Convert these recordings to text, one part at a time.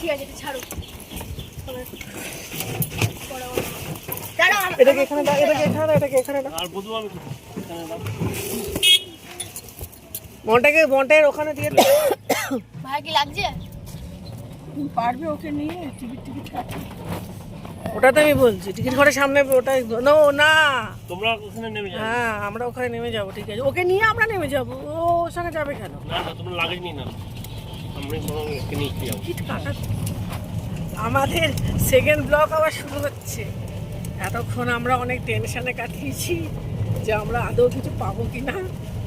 ঠিক আছে এটা ছাড়ো। এটাকে এখানে দাও এটাকে এখানে দাও এটাকে এখানে দাও। আর বুঝব আমি এখানে দাও। মনটাকে মনটাকে ওখানে দিয়ে দাও। ভাই কি লাগছে? পারবে ওকে নিয়ে? টিকিট টিকিট কাটতে। ওটা তো আমি বলছি টিকিট ঘরের সামনে ওটা নো না। তোমরা ওখানে নেমে যাবে। হ্যাঁ আমরা ওখানে নেমে যাব ঠিক আছে। ওকে নিয়ে আমরা নেমে যাব। ও ওর সঙ্গে যাবে কেন? না না তোমরা লাগেজ নিয়ে না আমাদের সেকেন্ড ব্লক আবার শুরু হচ্ছে। এতক্ষণ আমরা অনেক টেনশনে কাটিয়েছি যে আমরা আদৌ কিছু পাবো কি না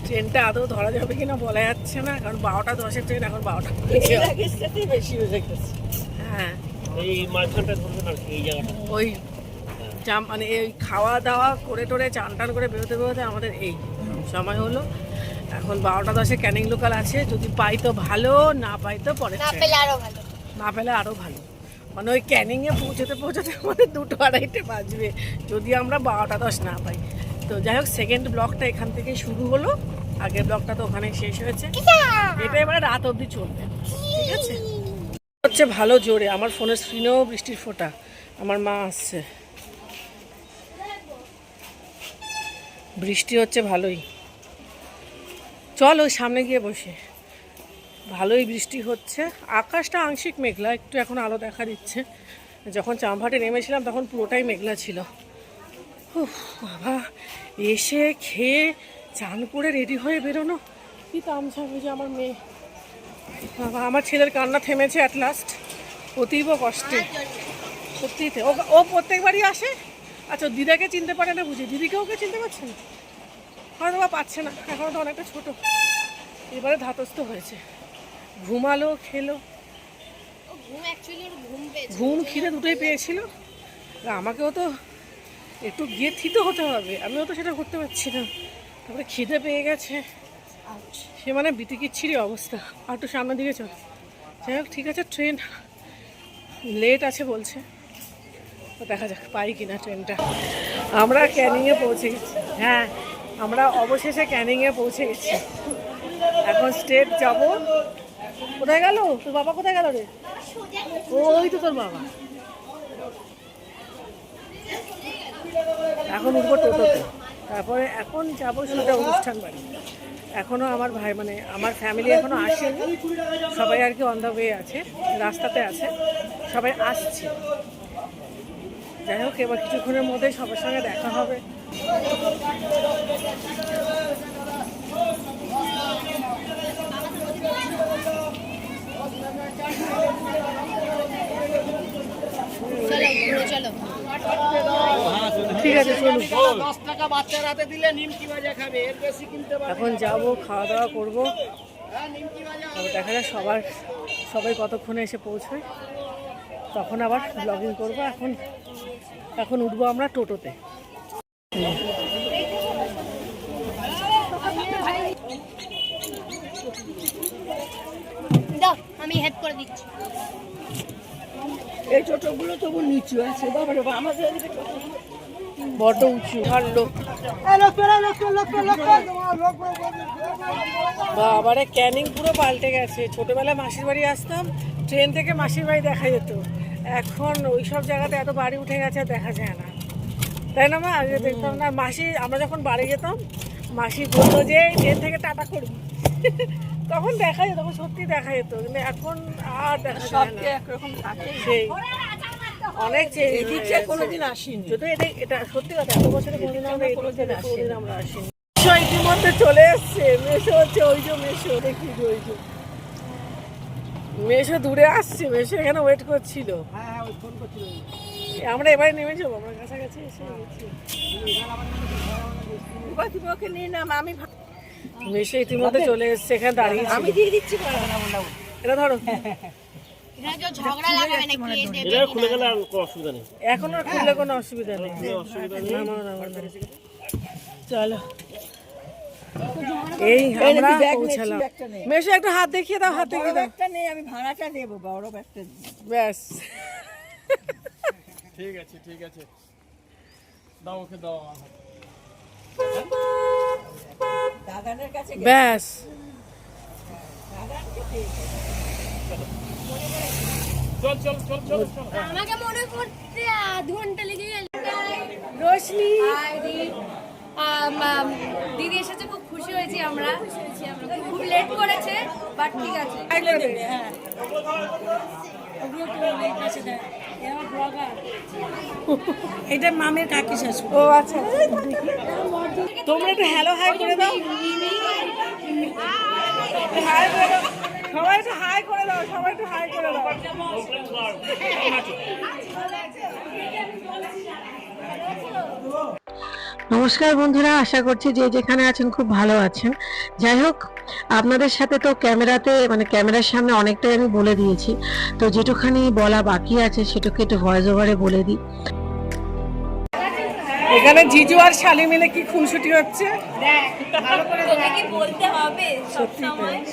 ট্রেনটা আদৌ ধরা যাবে কিনা বলা যাচ্ছে না কারণ বারোটা দশের ট্রেন এখন বারোটা বেশি হয়ে গেছে। হ্যাঁ। ওই মানে এই খাওয়া দাওয়া করে টোরে চান টান করে বেরোতে বেরোতে আমাদের এই সময় হলো। এখন বারোটা দশে ক্যানিং লোকাল আছে যদি পাই তো ভালো না পাই তো পরে না পেলে আরও ভালো। না পেলে আরও ভালো। মানে ওই ক্যানিংয়ে পৌঁছতে পৌঁছতে আমাদের দুটো আড়াইটে বাজবে যদি আমরা বারোটা দশ না পাই। তো যাই হোক সেকেন্ড ব্লকটা এখান থেকেই শুরু হলো। আগের ব্লকটা তো ওখানে শেষ হয়েছে। এটা এবারে রাত অবধি চলবে ঠিক আছে? হচ্ছে ভালো জোরে আমার ফোনের স্ক্রিনেও বৃষ্টির ফোঁটা আমার মা আসছে। বৃষ্টি হচ্ছে ভালোই। চল ওই সামনে গিয়ে বসে। ভালোই বৃষ্টি হচ্ছে। আকাশটা আংশিক মেঘলা, একটু এখন আলো দেখা দিচ্ছে। যখন চামভাটে নেমেছিলাম তখন পুরোটাই মেঘলা ছিল। বাবা, এসে খেয়ে চান করে রেডি হয়ে বেরোনো? কি তামঝা বুঝে আমার মেয়ে। বাবা, আমার ছেলের কান্না থেমেছে অ্যাট লাস্ট অতীব কষ্টে। সত্যিতে ও প্রত্যেকবারই আসে? আচ্ছা দিদাকে চিনতে পারে না বুঝি। দিদিকে ওকে চিনতে পারছে না? হয়তো বা পাচ্ছে না এখনও তো অনেকটা ছোটো। এবারে ধাতস্থ হয়েছে। ঘুমালো খেলো। ঘুম খিদে দুটোই পেয়েছিল। আমাকেও তো একটু গিয়ে থিতে হতে হবে আমিও তো সেটা করতে পারছি না। তারপরে খিদে পেয়ে গেছে। সে মানে বিতিকিচ্ছিরই অবস্থা। আর একটু সামনের দিকে চল। যাই হোক ঠিক আছে ট্রেন লেট আছে বলছে। দেখা যাক পাই কিনা ট্রেনটা। আমরা ক্যানিংয়ে পৌঁছে গেছি। হ্যাঁ আমরা অবশেষে ক্যানিংয়ে পৌঁছে গেছি। এখন স্টেট যাব। কোথায় গেল? তোর বাবা কোথায় গেল রে? ওই তো তোর বাবা। এখন উঠবো টোটোতে। তারপরে এখন যাব সেটা অনুষ্ঠান বাড়ি। এখনও আমার ভাই মানে আমার ফ্যামিলি এখনও আসেনি। সবাই আর কি অন্ধ হয়ে আছে, রাস্তাতে আছে। সবাই আসছে। যাই হোক, এবার কিছুক্ষণের মধ্যে সবার সঙ্গে দেখা হবে। ঠিক আছে, চলুন। দশ টাকা এখন যাব খাওয়া দাওয়া করব দেখা যাক সবার সবাই কতক্ষণে এসে পৌঁছয়। তখন আবার ব্লগিং করব। এখন এখন উঠবো আমরা টোটোতে আমি হেল্প করে দিচ্ছি এই টোটোগুলো তবু নিচু আছে বাবা বাবা আমাদের বড্ড উঁচু আর লোক বাবারে ক্যানিং পুরো পাল্টে গেছে ছোটবেলায় মাসির বাড়ি আসতাম ট্রেন থেকে মাসির বাড়ি দেখা যেত এখন ওই সব জায়গাতে এত বাড়ি উঠে গেছে আর দেখা যায় না। তাই না মা? আগে দেখতাম না মাসি আমরা যখন বাড়ি যেতাম মাসি বলতো যে ট্রেন থেকে টাটা করবি। তখন দেখা যেত তখন সত্যি দেখা যেত কিন্তু এখন আর দেখা যায় না। একরকম থাকে। সেই। অনেক এদিকে কোনোদিন আসিনি। যদি এটা এটা সত্যি কথা এত বছরে কোনোদিন আমরা দিকে কোনোদিন আমরা আসিনি। মেশো ইতিমধ্যে চলে এসছে। মেশো হচ্ছে ওই যে মেশো দেখি ওই যে। মেশো দূরে আসছে মেশো এখানে ওয়েট করছিল। হ্যাঁ হ্যাঁ ওই ফোন করছিল। আমরা এবারে নেমে যাব আমরা কাছাকাছি এসে গেছি। এবার নিয়ে নাম আমি মেশো ইতিমধ্যে চলে এসছে এখানে দাঁড়িয়ে আমি দিয়ে দিচ্ছি এটা ধরো। এখানে কেউ ঝগড়া লাগাবে নাকি এই দেবে এটা খুলে গেলে আর কোনো অসুবিধা নেই। এখন আর খুললে কোনো অসুবিধা নেই। চলো। এই আমরা পৌঁছালাম। মেশো একটু হাত দেখিয়ে দাও হাত দেখিয়ে দাও। ব্যাগটা নেই আমি ভাড়াটা নেব বড় ব্যাগটা ব্যাস। ঠিক আছে ঠিক আছে। দাও ওকে দাও দাদানের কাছে ব্যাস। চল চল চল চল চল। আমাকে মনে করতে আধ ঘণ্টা লেগে গেল। রোশনি। দিদি এসেছে খুব খুশি হয়েছি আমরা। খুব লেট করেছে বাট ঠিক আছে। এটা মামের কাকি শাশু ও আচ্ছা তোমরা একটু হ্যালো হাই করে দাও। হাই করে দাও। সবাই একটু হাই করে দাও সবাই একটু হাই করে দাও। নমস্কার বন্ধুরা আশা করছি যে যেখানে আছেন খুব ভালো আছেন। যাই হোক আপনাদের সাথে তো ক্যামেরাতে মানে ক্যামেরার সামনে অনেকটাই আমি বলে দিয়েছি। তো যেটুখানি বলা বাকি আছে সেটুকু একটু ভয়েস ওভারে বলে দিই। এখানে জিজু আর শালি মিলে কি খুনসুটি হচ্ছে? তোকে কি বলতে হবে সত্যি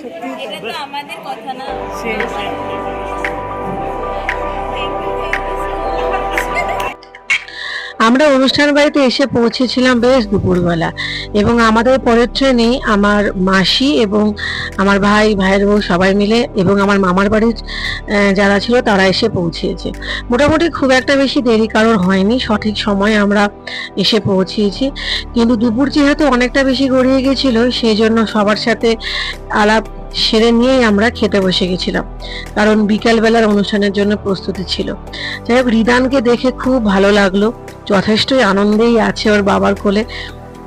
সত্যি এটা তো আমাদের কথা না। আমরা অনুষ্ঠান বাড়িতে এসে পৌঁছেছিলাম বেশ দুপুরবেলা। এবং আমাদের পরের ট্রেনে আমার মাসি এবং আমার ভাই, ভাইয়ের বউ সবাই মিলে এবং আমার মামার বাড়ির যারা ছিল তারা এসে পৌঁছেছে। মোটামুটি খুব একটা বেশি দেরি কারোর হয়নি, সঠিক সময়ে আমরা এসে পৌঁছেছি। কিন্তু দুপুর যেহেতু অনেকটা বেশি গড়িয়ে গেছিল, সেই জন্য সবার সাথে আলাপ সেরে নিয়েই আমরা খেতে বসে গেছিলাম, কারণ বিকালবেলার অনুষ্ঠানের জন্য প্রস্তুতি ছিল। যাই হোক, রিদানকে দেখে খুব ভালো লাগল। যথেষ্টই আনন্দেই আছে ওর বাবার কোলে।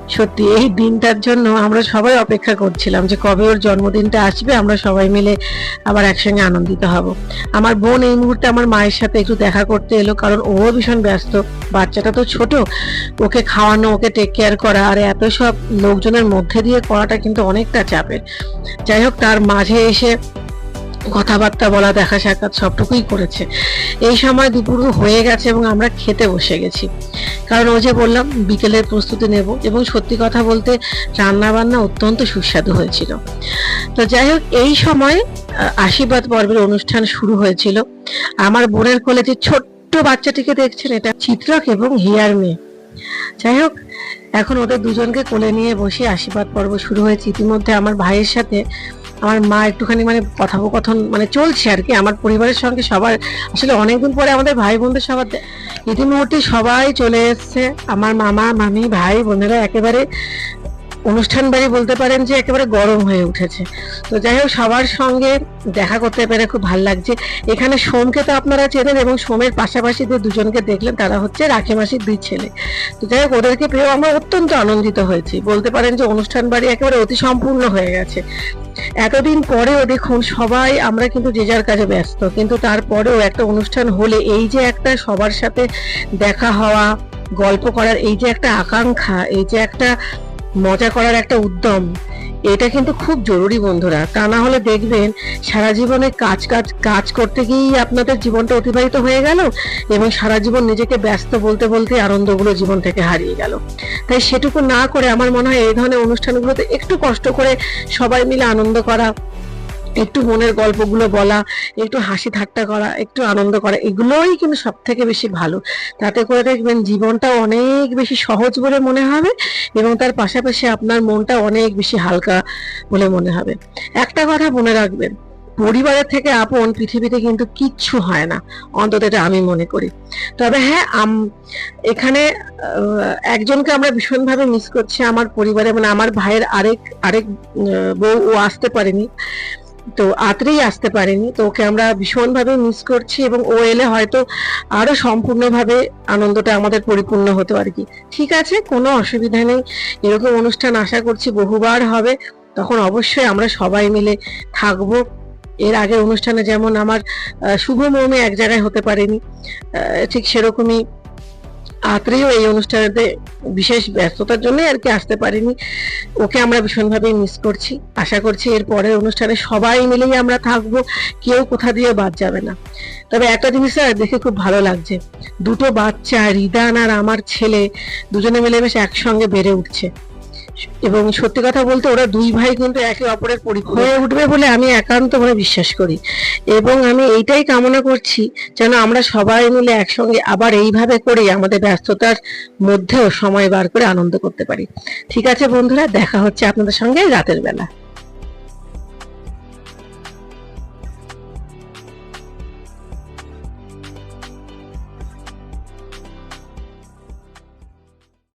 সত্যি, এই দিনটার জন্য আমরা সবাই অপেক্ষা করছিলাম যে কবে ওর জন্মদিনটা আসবে, আমরা সবাই মিলে আবার একসঙ্গে আনন্দিত হব। আমার বোন এই মুহূর্তে আমার মায়ের সাথে একটু দেখা করতে এলো, কারণ ও ভীষণ ব্যস্ত। বাচ্চাটা তো ছোট, ওকে খাওয়ানো, ওকে টেক কেয়ার করা, আর এত সব লোকজনের মধ্যে দিয়ে করাটা কিন্তু অনেকটা চাপের। যাই হোক, তার মাঝে এসে কথাবার্তা বলা, দেখা সাক্ষাৎ সবটুকুই করেছে। এই সময় দুপুর হয়ে গেছে এবং আমরা খেতে বসে গেছি। কারণ ও যে বললাম, বিকেলের প্রস্তুতি নেব এবং সত্যি কথা বলতে রান্না বান্না অত্যন্ত সুস্বাদু হয়েছিল। তো যাই হোক, এই সময় আশীর্বাদ পর্বের অনুষ্ঠান শুরু হয়েছিল। আমার বোনের কোলে যে ছোট্ট বাচ্চাটিকে দেখছেন, এটা চিত্রক এবং হিয়ার মেয়ে। যাই হোক, এখন ওদের দুজনকে কোলে নিয়ে বসে আশীর্বাদ পর্ব শুরু হয়েছে। ইতিমধ্যে আমার ভাইয়ের সাথে আমার মা একটুখানি মানে কথোপকথন মানে চলছে আর কি। আমার পরিবারের সঙ্গে সবার আসলে অনেকদিন পরে আমাদের ভাই বোনদের সবার ইতিমধ্যে সবাই চলে এসছে। আমার মামা, মামি, ভাই বোনেরা একেবারে অনুষ্ঠান বাড়ি বলতে পারেন যে একেবারে গরম হয়ে উঠেছে। তো যাই হোক, সবার সঙ্গে দেখা করতে পেরে খুব ভালো লাগছে। এখানে সোমকে তো আপনারা চেনেন এবং সোমের পাশাপাশি যে দুজনকে দেখলেন, তারা হচ্ছে রাখি মাসির দুই ছেলে। তো যাই হোক, ওদেরকে পেয়েও আমরা অত্যন্ত আনন্দিত হয়েছি। বলতে পারেন যে অনুষ্ঠান বাড়ি একেবারে অতি সম্পূর্ণ হয়ে গেছে। এতদিন পরেও দেখুন সবাই আমরা কিন্তু যে যার কাজে ব্যস্ত, কিন্তু তারপরেও একটা অনুষ্ঠান হলে এই যে একটা সবার সাথে দেখা হওয়া, গল্প করার এই যে একটা আকাঙ্ক্ষা, এই যে একটা মজা করার একটা উদ্যম। এটা কিন্তু খুব জরুরি বন্ধুরা। তা না হলে দেখবেন, সারা জীবনে কাজ কাজ কাজ করতে গিয়েই আপনাদের জীবনটা অতিবাহিত হয়ে গেল এবং সারা জীবন নিজেকে ব্যস্ত বলতে বলতে আনন্দগুলো জীবন থেকে হারিয়ে গেল। তাই সেটুকু না করে আমার মনে হয় এই ধরনের অনুষ্ঠানগুলোতে একটু কষ্ট করে সবাই মিলে আনন্দ করা একটু মনের গল্পগুলো বলা, একটু হাসি ঠাট্টা করা, একটু আনন্দ করা, এগুলোই কিন্তু সব থেকে বেশি ভালো। তাতে করে দেখবেন জীবনটা অনেক বেশি সহজ বলে মনে হবে এবং তার পাশাপাশি আপনার মনটা অনেক বেশি হালকা বলে মনে হবে। একটা কথা মনে রাখবেন, পরিবারের থেকে আপন পৃথিবীতে কিন্তু কিচ্ছু হয় না, অন্তত এটা আমি মনে করি। তবে হ্যাঁ এখানে একজনকে আমরা ভীষণভাবে মিস করছি, আমার পরিবারে মানে আমার ভাইয়ের আরেক আরেক বউ, ও আসতে পারেনি। তো আত্রেই আসতে পারেনি। তো ওকে আমরা ভীষণভাবে মিস করছি এবং ও এলে হয়তো আরও সম্পূর্ণভাবে আনন্দটা আমাদের পরিপূর্ণ হতো আর কি। ঠিক আছে, কোনো অসুবিধা নেই। এরকম অনুষ্ঠান আশা করছি বহুবার হবে। তখন অবশ্যই আমরা সবাই মিলে থাকব। এর আগের অনুষ্ঠানে যেমন আমার শুভ মৌমে এক জায়গায় হতে পারেনি। ঠিক সেরকমই আত্রেও এই অনুষ্ঠানেতে বিশেষ ব্যস্ততার জন্য আর কি আসতে পারিনি। ওকে আমরা ভীষণভাবে মিস করছি। আশা করছি এর পরের অনুষ্ঠানে সবাই মিলেই আমরা থাকব। কেউ কোথা দিয়ে বাদ যাবে না। তবে একটা জিনিস আর দেখে খুব ভালো লাগছে। দুটো বাচ্চা, রিদান আর আমার ছেলে, দুজনে মিলে বেশ একসঙ্গে বেড়ে উঠছে। এবং সত্যি কথা বলতে ওরা দুই ভাই কিন্তু একে অপরের পরীক্ষা হয়ে উঠবে বলে আমি একান্ত ভাবে বিশ্বাস করি। এবং আমি এইটাই কামনা করছি যেন আমরা সবাই মিলে একসঙ্গে আবার এইভাবে করে আমাদের ব্যস্ততার মধ্যেও সময় বার করে আনন্দ করতে পারি। ঠিক আছে বন্ধুরা, দেখা হচ্ছে আপনাদের সঙ্গে রাতের বেলা।